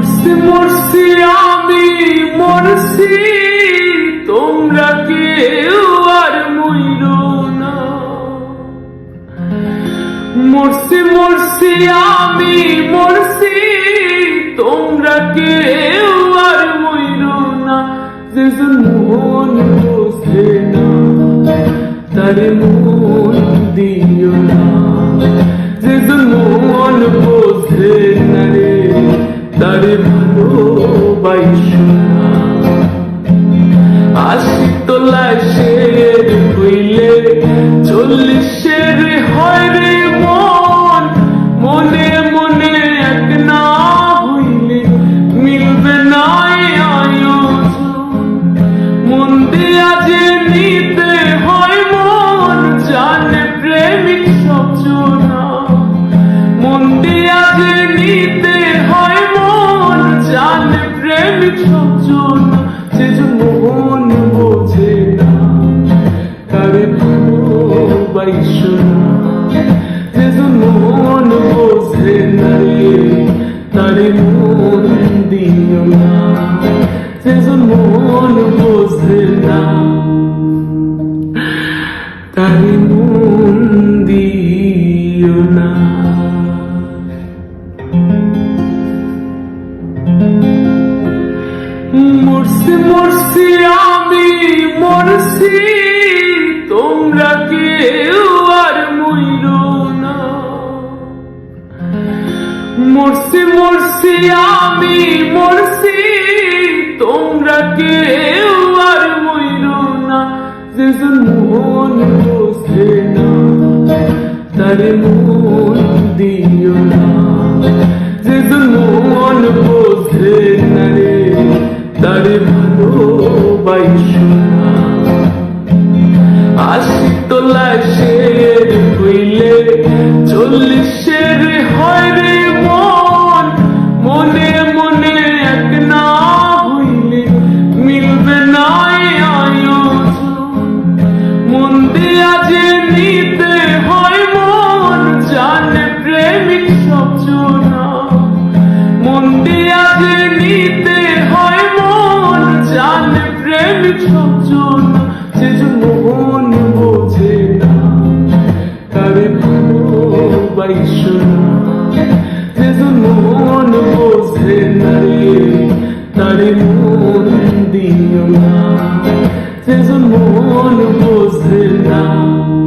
মরছি মরছি আমি, মরছি। তোমরা কেউ আর মইর না। মরছি মরছি আমি, মরছি। তোমরা কেউ আর মইর না। যেজন মন বসে না তারে মন দিও ভালোবাইসো না যে যে মন বোঝে না রে তারে মন দিও না যে যে মন বোঝে না তারে মন দিও না মরছি মরছি আমি মরছি তোমরা কেউ আর মইর না। মরছি মরছি, আমি মরছি, তোমরা কেউ আর মইর না। যেজন মন বসে না, তারে মন দিও না। যেজন মন বসে আশিক তো লাশের হইলে চল্লিশের ভালোবাইসো না যে যে মন বোঝে না রে তারে মন দিও না যে যে মন বোঝে না তারে মন দিও না